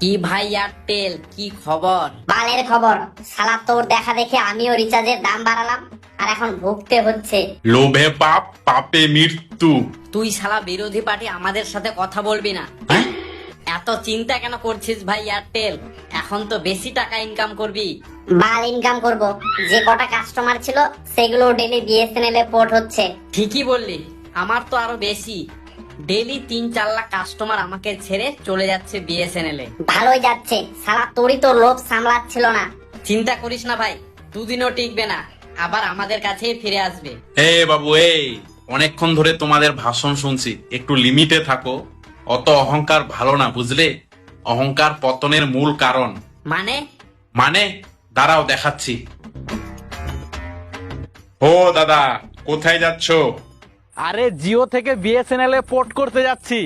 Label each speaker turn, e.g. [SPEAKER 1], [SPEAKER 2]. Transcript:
[SPEAKER 1] কি ভাই এয়ারটেল কি খবর?
[SPEAKER 2] বালের খবর। শালা তোর দেখা দেখে আমিও রিচার্জের দাম বাড়ালাম আর এখন ভুগতে হচ্ছে।
[SPEAKER 3] লোভে পাপ পাপে মৃত্যু।
[SPEAKER 1] তুই শালা বিরোধী পার্টি আমাদের সাথে কথা বলবি না।
[SPEAKER 3] হ্যাঁ?
[SPEAKER 1] এত চিন্তা কেন করছিস ভাই এয়ারটেল এখন তো বেশি টাকা ইনকাম করবি।
[SPEAKER 2] বাল ইনকাম করব। যে কটা কাস্টমার ছিল সেগুলো ডেলি বিএসএনএল এ পোর্ট হচ্ছে।
[SPEAKER 1] ঠিকই বললি আমার তো আরও বেশি। ডেলি তিন চার লাখ কাস্টমার আমাকে ছেড়ে চলে যাচ্ছে বিএসএনএল এ।
[SPEAKER 2] ভালোই যাচ্ছে। শালা তোরই তো লোভ সামলাচ্ছিল না।
[SPEAKER 1] চিন্তা করিস না ভাই দুদিনও টিকবে না আবার আমাদের কাছেই ফিরে আসবে।
[SPEAKER 3] এ বাবু এই অনেকক্ষণ ধরে তোমাদের ভাষণ শুনছি একটু লিমিটে থাকো। অত অহংকার ভালো না বুঝলে? অহংকার পতনের মূল কারণ।
[SPEAKER 1] মানে?
[SPEAKER 3] মানে? দাঁড়াও দেখাচ্ছি। ও দাদা কোথায় যাচ্ছ?
[SPEAKER 4] আরে জিও থেকে বিএসএনএল এ পোর্ট করতে যাচ্ছি।